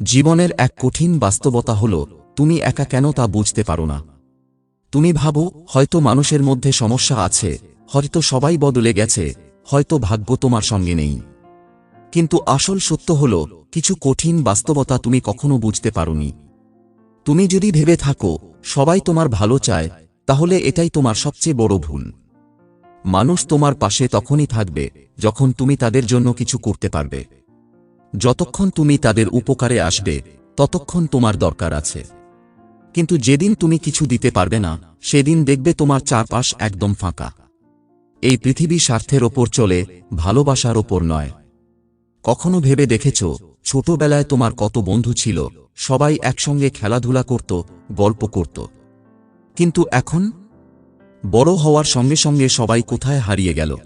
জীবনের এক কঠিন বাস্তবতা হল, তুমি একা কেন তা বুঝতে পারো না? তুমি ভাবো, হয়তো মানুষের মধ্যে সমস্যা আছে, হয়তো সবাই বদলে গেছে, হয়তো ভাগ্য তোমার সঙ্গে নেই। কিন্তু আসল সত্য হল, কিছু কঠিন বাস্তবতা তুমি কখনো বুঝতে পারোনি। তুমি যদি ভেবে থাকো, সবাই তোমার ভালো চায়, তাহলে এটাই তোমার সবচেয়ে বড় ভুল। মানুষ তোমার পাশে তখনই থাকবে, যখন তুমি তাদের জন্য কিছু করতে পারবে। যতক্ষণ তুমি তাদের উপকারে আসবে, ততক্ষণ তোমার দরকার আছে। কিন্তু যেদিন তুমি কিছু দিতে পারবে না, সেদিন দেখবে তোমার চারপাশ একদম ফাঁকা। এই পৃথিবী স্বার্থের ওপর চলে, ভালোবাসার ওপর নয়। কখনো ভেবে দেখেছ, ছোটবেলায় তোমার কত বন্ধু ছিল, সবাই একসঙ্গে খেলাধুলা করত, গল্প করত। কিন্তু এখন? বড় হওয়ার সঙ্গে সঙ্গে সবাই কোথায় হারিয়ে গেল?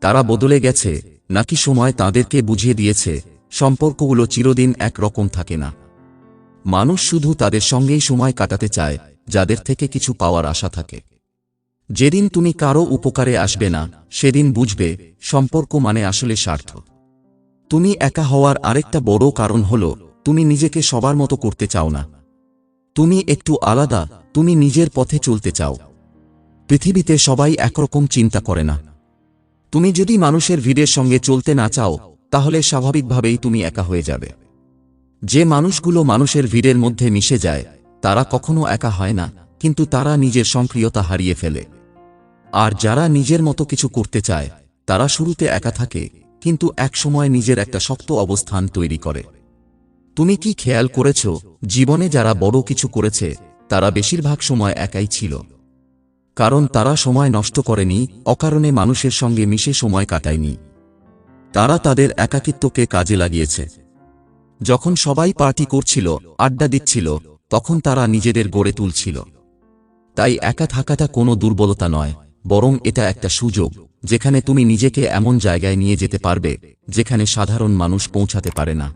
তারা বদলে গেছে নাকি সময় তাদেরকে বুঝিয়ে দিয়েছে, সম্পর্কগুলো চিরদিন একরকম থাকে না। মানুষ শুধু তাদের সঙ্গেই সময় কাটাতে চায়, যাদের থেকে কিছু পাওয়ার আশা থাকে। যেদিন তুমি কারও উপকারে আসবে না, সেদিন বুঝবে, সম্পর্ক মানে আসলে স্বার্থ। তুমি একা হওয়ার আরেকটা বড় কারণ হল, তুমি নিজেকে সবার মতো করতে চাও না। তুমি একটু আলাদা, তুমি নিজের পথে চলতে চাও। পৃথিবীতে সবাই একরকম চিন্তা করে না। তুমি যদি মানুষের ভিড়ের সঙ্গে চলতে না চাও, তাহলে স্বাভাবিকভাবেই তুমি একা হয়ে যাবে। যে মানুষগুলো মানুষের ভিড়ের মধ্যে মিশে যায়, তারা কখনো একা হয় না, কিন্তু তারা নিজের সক্রিয়তা হারিয়ে ফেলে। আর যারা নিজের মতো কিছু করতে চায়, তারা শুরুতে একা থাকে, কিন্তু একসময় নিজের একটা শক্ত অবস্থান তৈরি করে। তুমি কি খেয়াল করেছ, জীবনে যারা বড় কিছু করেছে, তারা বেশিরভাগ সময় একাই ছিল? কারণ তারা সময় নষ্ট করেনি, অকারণে মানুষের সঙ্গে মিশে সময় কাটায়নি। তারা তাদের একাকিত্বকে কাজে লাগিয়েছে। যখন সবাই পার্টি করছিল, আড্ডা দিচ্ছিল, তখন তারা নিজেদের গড়ে তুলছিল। তাই একা থাকাটা কোনো দুর্বলতা নয়, বরং এটা একটা সুযোগ, যেখানে তুমি নিজেকে এমন জায়গায় নিয়ে যেতে পারবে, যেখানে সাধারণ মানুষ পৌঁছাতে পারে না।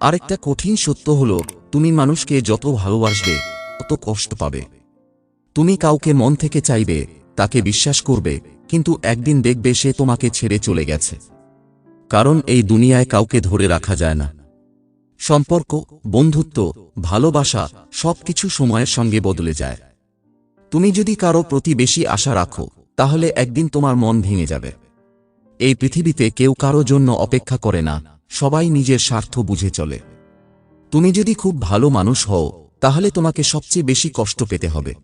আরেকটা কঠিন সত্য হল, তুমি মানুষকে যত ভালোবাসবে, তত কষ্ট পাবে। তুমি কাউকে মন থেকে চাইবে, তাকে বিশ্বাস করবে, কিন্তু একদিন দেখবে সে তোমাকে ছেড়ে চলে গেছে। কারণ এই দুনিয়ায় কাউকে ধরে রাখা যায় না। সম্পর্ক, বন্ধুত্ব, ভালোবাসা সবকিছু সময়ের সঙ্গে বদলে যায়। তুমি যদি কারও প্রতি বেশি আশা রাখো, তাহলে একদিন তোমার মন ভেঙে যাবে। এই পৃথিবীতে কেউ কারও জন্য অপেক্ষা করে না, সবাই নিজের স্বার্থ বুঝে চলে। তুমি যদি খুব ভালো মানুষ হও, তাহলে তোমাকে সবচেয়ে বেশি কষ্ট পেতে হবে।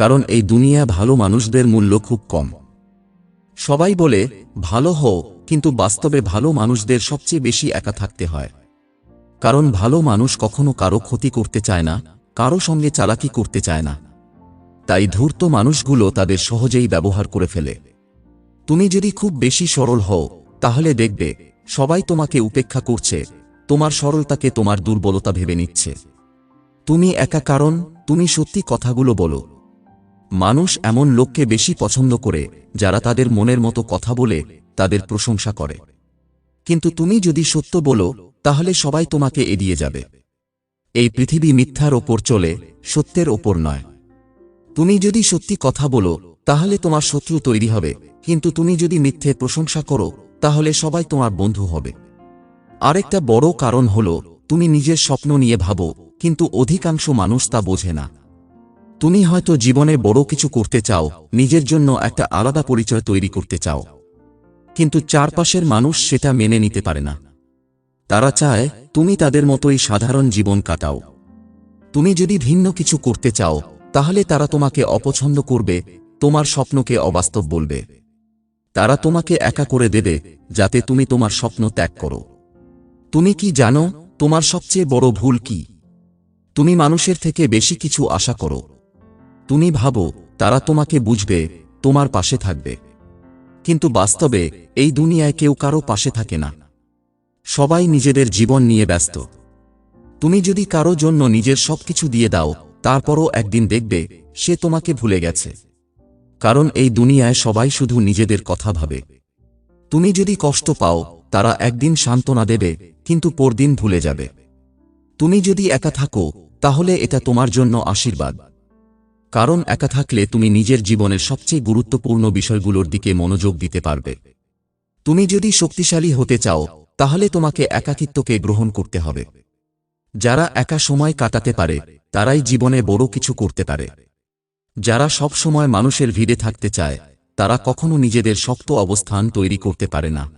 কারণ এই দুনিয়া ভালো মানুষদের মূল্য খুব কম। সবাই বলে, ভালো হও, কিন্তু বাস্তবে ভালো মানুষদের সবচেয়ে বেশি একা থাকতে হয়। কারণ ভালো মানুষ কখনো কারও ক্ষতি করতে চায় না, কারও সঙ্গে চালাকি করতে চায় না। তাই ধূর্ত মানুষগুলো তাদের সহজেই ব্যবহার করে ফেলে। তুমি যদি খুব বেশি সরল হও, তাহলে দেখবে, সবাই তোমাকে উপেক্ষা করছে, তোমার সরলতাকে তোমার দুর্বলতা ভেবে নিচ্ছে। তুমি একা কারণ, তুমি সত্যি কথাগুলো বলো। মানুষ এমন লোককে বেশি পছন্দ করে, যারা তাদের মনের মতো কথা বলে, তাদের প্রশংসা করে। কিন্তু তুমি যদি সত্য বলো, তাহলে সবাই তোমাকে এড়িয়ে যাবে। এই পৃথিবী মিথ্যার ওপর চলে, সত্যের ওপর নয়। তুমি যদি সত্যি কথা বলো, তাহলে তোমার শত্রু তৈরি হবে। কিন্তু তুমি যদি মিথ্যে প্রশংসা করো, তাহলে সবাই তোমার বন্ধু হবে। আরেকটা বড় কারণ হল, তুমি নিজের স্বপ্ন নিয়ে ভাবো, কিন্তু অধিকাংশ মানুষ তা বোঝে না। তুমি হয়তো জীবনে বড় কিছু করতে চাও, নিজের জন্য একটা আলাদা পরিচয় তৈরি করতে চাও। কিন্তু চারপাশের মানুষ সেটা মেনে নিতে পারে না। তারা চায়, তুমি তাদের মতোই সাধারণ জীবন কাটাও। তুমি যদি ভিন্ন কিছু করতে চাও, তাহলে তারা তোমাকে অপছন্দ করবে, তোমার স্বপ্নকে অবাস্তব বলবে। তারা তোমাকে একা করে দেবে, যাতে তুমি তোমার স্বপ্ন ত্যাগ করো। তুমি কি জানো, তোমার সবচেয়ে বড় ভুল কি? তুমি মানুষের থেকে বেশি কিছু আশা করো। তুমি ভাবো, তারা তোমাকে বুঝবে, তোমার পাশে থাকবে। কিন্তু বাস্তবে, এই দুনিয়ায় কেউ কারও পাশে থাকে না। সবাই নিজেদের জীবন নিয়ে ব্যস্ত। তুমি যদি কারও জন্য নিজের সবকিছু দিয়ে দাও, তারপরও একদিন দেখবে, সে তোমাকে ভুলে গেছে। কারণ এই দুনিয়ায় সবাই শুধু নিজেদের কথা ভাবে। তুমি যদি কষ্ট পাও, তারা একদিন সান্ত্বনা দেবে, কিন্তু পরদিন ভুলে যাবে। তুমি যদি একা থাকো, তাহলে এটা তোমার জন্য আশীর্বাদ। কারণ একা থাকলে তুমি নিজের জীবনের সবচেয়ে গুরুত্বপূর্ণ বিষয়গুলোর দিকে মনোযোগ দিতে পারবে। তুমি যদি শক্তিশালী হতে চাও, তাহলে তোমাকে একাকিত্বকে গ্রহণ করতে হবে। যারা একা সময় কাটাতে পারে, তারাই জীবনে বড় কিছু করতে পারে। যারা সব সময় মানুষের ভিড়ে থাকতে চায়, তারা কখনো নিজেদের শক্ত অবস্থান তৈরি করতে পারে না।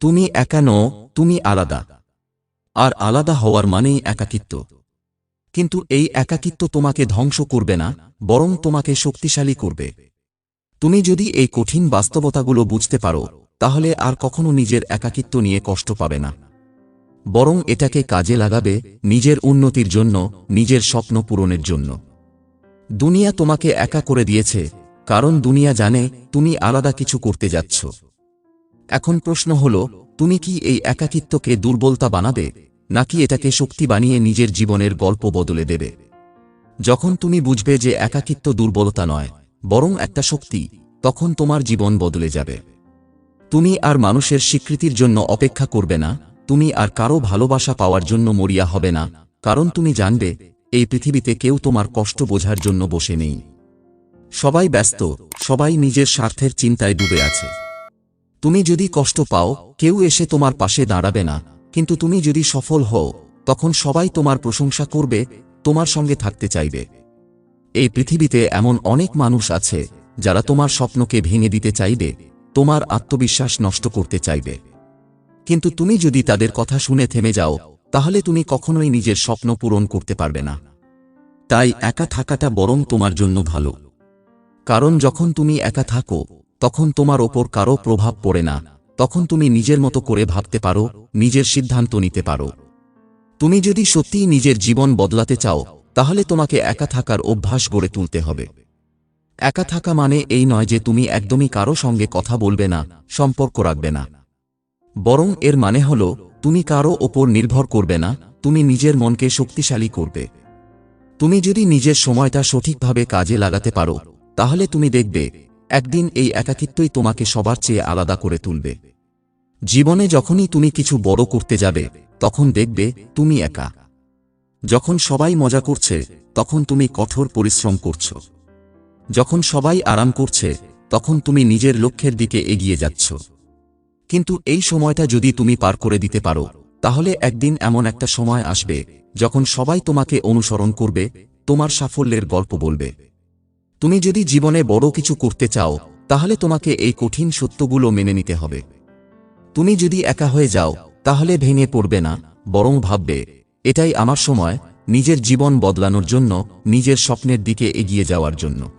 তুমি একা নও, তুমি আলাদা। আর আলাদা হওয়ার মানেই একাকিত্ব। কিন্তু এই একাকিত্ব তোমাকে ধ্বংস করবে না, বরং তোমাকে শক্তিশালী করবে। তুমি যদি এই কঠিন বাস্তবতাগুলো বুঝতে পারো, তাহলে আর কখনো নিজের একাকিত্ব নিয়ে কষ্ট পাবে না। বরং এটাকে কাজে লাগাবে নিজের উন্নতির জন্য, নিজের স্বপ্ন পূরণের জন্য। দুনিয়া তোমাকে একা করে দিয়েছে, কারণ দুনিয়া জানে তুমি আলাদা কিছু করতে যাচ্ছ। এখন প্রশ্ন হল, তুমি কি এই একাকিত্বকে দুর্বলতা বানাবে? নাকি এটাকে শক্তি বানিয়ে নিজের জীবনের গল্প বদলে দেবে। যখন তুমি বুঝবে যে একাকিত্ব দুর্বলতা নয়, বরং একটা শক্তি, তখন তোমার জীবন বদলে যাবে। তুমি আর মানুষের স্বীকৃতির জন্য অপেক্ষা করবে না, তুমি আর কারও ভালোবাসা পাওয়ার জন্য মরিয়া হবে না, কারণ তুমি জানবে, এই পৃথিবীতে কেউ তোমার কষ্ট বোঝার জন্য বসে নেই। সবাই ব্যস্ত, সবাই নিজের স্বার্থের চিন্তায় ডুবে আছে। তুমি যদি কষ্ট পাও, কেউ এসে তোমার পাশে দাঁড়াবে না কিন্তু তুমি যদি সফল হও, তখন সবাই তোমার প্রশংসা করবে, তোমার সঙ্গে থাকতে চাইবে। এই পৃথিবীতে এমন অনেক মানুষ আছে, যারা তোমার স্বপ্নকে ভেঙে দিতে চাইবে, তোমার আত্মবিশ্বাস নষ্ট করতে চাইবে। কিন্তু তুমি যদি তাদের কথা শুনে থেমে যাও, তাহলে তুমি কখনোই নিজের স্বপ্ন পূরণ করতে পারবে না। তাই একা থাকাটা বরং তোমার জন্য ভালো। কারণ যখন তুমি একা থাকো, তখন তোমার ওপর কারও প্রভাব পড়ে না। তখন তুমি নিজের মতো করে ভাবতে পারো, নিজের সিদ্ধান্ত নিতে পারো। তুমি যদি সত্যিই নিজের জীবন বদলাতে চাও, তাহলে তোমাকে একা থাকার অভ্যাস গড়ে তুলতে হবে। একা থাকা মানে এই নয় যে তুমি একদমই কারও সঙ্গে কথা বলবে না, সম্পর্ক রাখবে না। বরং এর মানে হল, তুমি কারও ওপর নির্ভর করবে না, তুমি নিজের মনকে শক্তিশালী করবে। তুমি যদি নিজের সময়টা সঠিকভাবে কাজে লাগাতে পারো, তাহলে তুমি দেখবে একদিন এই একাকিত্বই তোমাকে সবার চেয়ে আলাদা করে তুলবে। জীবনে যখনই তুমি কিছু বড় করতে যাবে, তখন দেখবে তুমি একা। যখন সবাই মজা করছে, তখন তুমি কঠোর পরিশ্রম করছ। যখন সবাই আরাম করছে, তখন তুমি নিজের লক্ষ্যের দিকে এগিয়ে যাচ্ছ। কিন্তু এই সময়টা যদি তুমি পার করে দিতে পারো, তাহলে একদিন এমন একটা সময় আসবে যখন সবাই তোমাকে অনুসরণ করবে, তোমার সাফল্যের গল্প বলবে। তুমি যদি জীবনে বড় কিছু করতে চাও, তাহলে তোমাকে এই কঠিন সত্যগুলো মেনে নিতে হবে। তুমি যদি একা হয়ে যাও, তাহলে ভেঙে পড়বে না, বরং ভাববে, এটাই আমার সময়, নিজের জীবন বদলানোর জন্য, নিজের স্বপ্নের দিকে এগিয়ে যাওয়ার জন্য।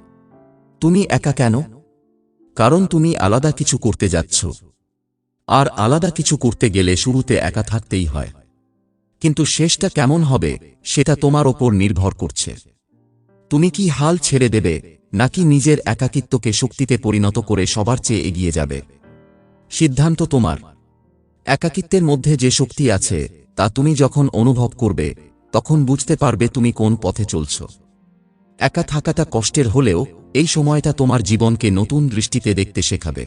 তুমি একা কেন? কারণ তুমি আলাদা কিছু করতে যাচ্ছ। আর আলাদা কিছু করতে গেলে শুরুতে একা থাকতেই হয়। কিন্তু শেষটা কেমন হবে, সেটা তোমার ওপর নির্ভর করছে। তুমি কি হাল ছেড়ে দেবে, নাকি নিজের একাকিত্বকে শক্তিতে পরিণত করে সবার চেয়ে এগিয়ে যাবে? সিদ্ধান্ত তোমার। একাকিত্বের মধ্যে যে শক্তি আছে, তা তুমি যখন অনুভব করবে, তখন বুঝতে পারবে তুমি কোন পথে চলছ। একা থাকাটা কষ্টের হলেও, এই সময়টা তোমার জীবনকে নতুন দৃষ্টিতে দেখতে শেখাবে।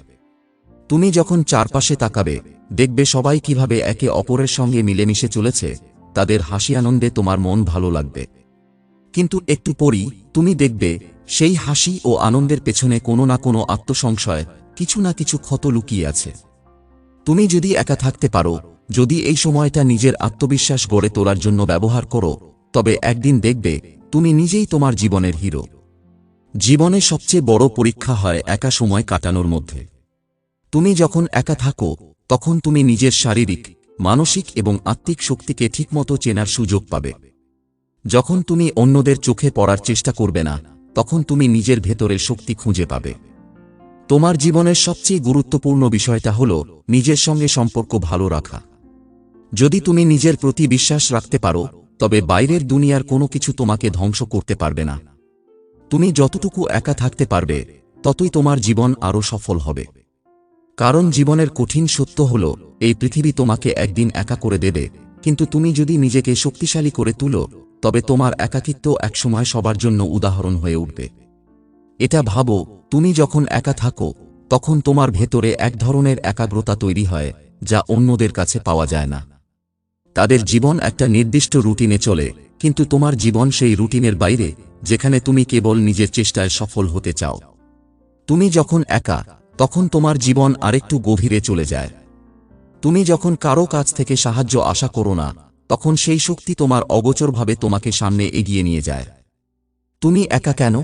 তুমি যখন চারপাশে তাকাবে, দেখবে সবাই কীভাবে একে অপরের সঙ্গে মিলেমিশে চলেছে, তাদের হাসি আনন্দে তোমার মন ভালো লাগবে। কিন্তু একটু পরই তুমি দেখবে, সেই হাসি ও আনন্দের পেছনে কোনো না কোনো আত্মসংশয়, কিছু না কিছু ক্ষত লুকিয়ে আছে। তুমি যদি একা থাকতে পারো, যদি এই সময়টা নিজের আত্মবিশ্বাস গড়ে তোলার জন্য ব্যবহার করো, তবে একদিন দেখবে, তুমি নিজেই তোমার জীবনের হিরো। জীবনে সবচেয়ে বড় পরীক্ষা হয় একা সময় কাটানোর মধ্যে। তুমি যখন একা থাকো, তখন তুমি নিজের শারীরিক, মানসিক এবং আত্মিক শক্তিকে ঠিকমতো চেনার সুযোগ পাবে। যখন তুমি অন্যদের চোখে পড়ার চেষ্টা করবে না, তখন তুমি নিজের ভেতরের শক্তি খুঁজে পাবে। তোমার জীবনের সবচেয়ে গুরুত্বপূর্ণ বিষয়টা হল নিজের সঙ্গে সম্পর্ক ভালো রাখা। যদি তুমি নিজের প্রতি বিশ্বাস রাখতে পারো, তবে বাইরের দুনিয়ার কোনো কিছু তোমাকে ধ্বংস করতে পারবে না। তুমি যতটুকু একা থাকতে পারবে, ততই তোমার জীবন আরও সফল হবে। কারণ জীবনের কঠিন সত্য হল, এই পৃথিবী তোমাকে একদিন একা করে দেবে, কিন্তু তুমি যদি নিজেকে শক্তিশালী করে তুলো তবে তোমার একাকিত্ব একসময় সবার জন্য উদাহরণ হয়ে উঠবে। এটা ভাবো, তুমি যখন একা থাকো, তখন তোমার ভেতরে এক ধরনের একাগ্রতা তৈরি হয়, যা অন্যদের কাছে পাওয়া যায় না। তাদের জীবন একটা নির্দিষ্ট রুটিনে চলে, কিন্তু তোমার জীবন সেই রুটিনের বাইরে, যেখানে তুমি কেবল নিজের চেষ্টায় সফল হতে চাও। তুমি যখন একা, তখন তোমার জীবন আরেকটু গভীরে চলে যায়। তুমি যখন কারও কাছ থেকে সাহায্য আশা করো না তখন সেই শক্তি তোমার অগোচরভাবে তোমাকে সামনে এগিয়ে নিয়ে যায়। তুমি একা কেন?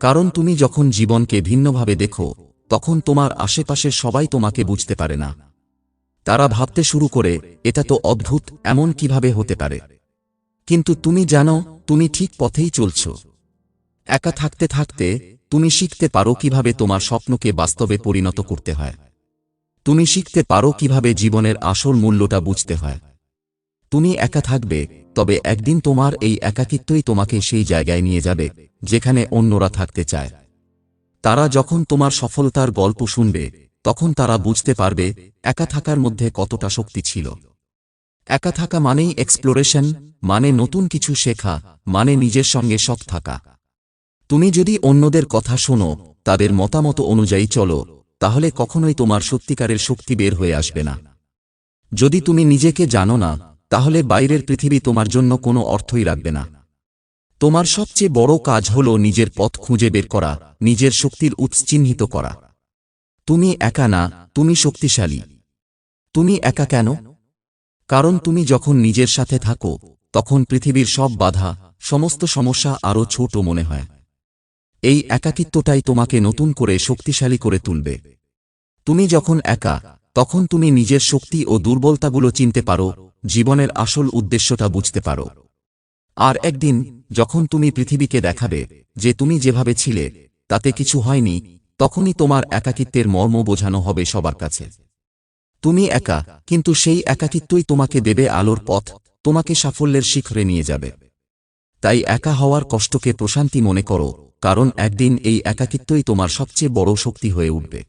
কারণ তুমি যখন জীবনকে ভিন্নভাবে দেখো, তখন তোমার আশেপাশের সবাই তোমাকে বুঝতে পারে না। তারা ভাবতে শুরু করে, এটা তো অদ্ভুত, এমন কীভাবে হতে পারে? কিন্তু তুমি জানো, তুমি ঠিক পথেই চলছ। একা থাকতে থাকতে, তুমি শিখতে পারো কীভাবে তোমার স্বপ্নকে বাস্তবে পরিণত করতে হয়। তুমি শিখতে পারো কীভাবে জীবনের আসল মূল্যটা বুঝতে হয়। তুমি একা থাকবে, তবে একদিন তোমার এই একাকিত্বই তোমাকে সেই জায়গায় নিয়ে যাবে, যেখানে অন্যরা থাকতে চায়। তারা যখন তোমার সফলতার গল্প শুনবে, তখন তারা বুঝতে পারবে, একা থাকার মধ্যে কতটা শক্তি ছিল। একা থাকা মানেই এক্সপ্লোরেশন মানে নতুন কিছু শেখা মানে নিজের সঙ্গে সৎ থাকা। তুমি যদি অন্যদের কথা শোনো, তাদের মতামত অনুযায়ী চলো, তাহলে কখনোই তোমার সত্যিকারের শক্তি বের হয়ে আসবে না। যদি তুমি নিজেকে জানো না তাহলে বাইরের পৃথিবী তোমার জন্য কোনো অর্থই রাখবে না। তোমার সবচেয়ে বড় কাজ হল নিজের পথ খুঁজে বের করা, নিজের শক্তির উৎস চিহ্নিত করা। তুমি একা না, তুমি শক্তিশালী। তুমি একা কেন? কারণ তুমি যখন নিজের সাথে থাকো, তখন পৃথিবীর সব বাধা, সমস্ত সমস্যা আরও ছোট মনে হয়। এই একাকিত্বটাই তোমাকে নতুন করে শক্তিশালী করে তুলবে। তুমি যখন একা তখন তুমি নিজের শক্তি ও দুর্বলতাগুলো চিনতে পারো, জীবনের আসল উদ্দেশ্যটা বুঝতে পারো। আর একদিন, যখন তুমি পৃথিবীকে দেখাবে, যে তুমি যেভাবে ছিলে, তাতে কিছু হয়নি, তখনই তোমার একাকিত্বের মর্ম বোঝানো হবে সবার কাছে। তুমি একা, কিন্তু সেই একাকিত্বই তোমাকে দেবে আলোর পথ, তোমাকে সাফল্যের শিখরে নিয়ে যাবে। তাই একা হওয়ার কষ্টকে প্রশান্তি মনে করো, কারণ একদিন এই একাকিত্বই তোমার সবচেয়ে বড় শক্তি হয়ে উঠবে।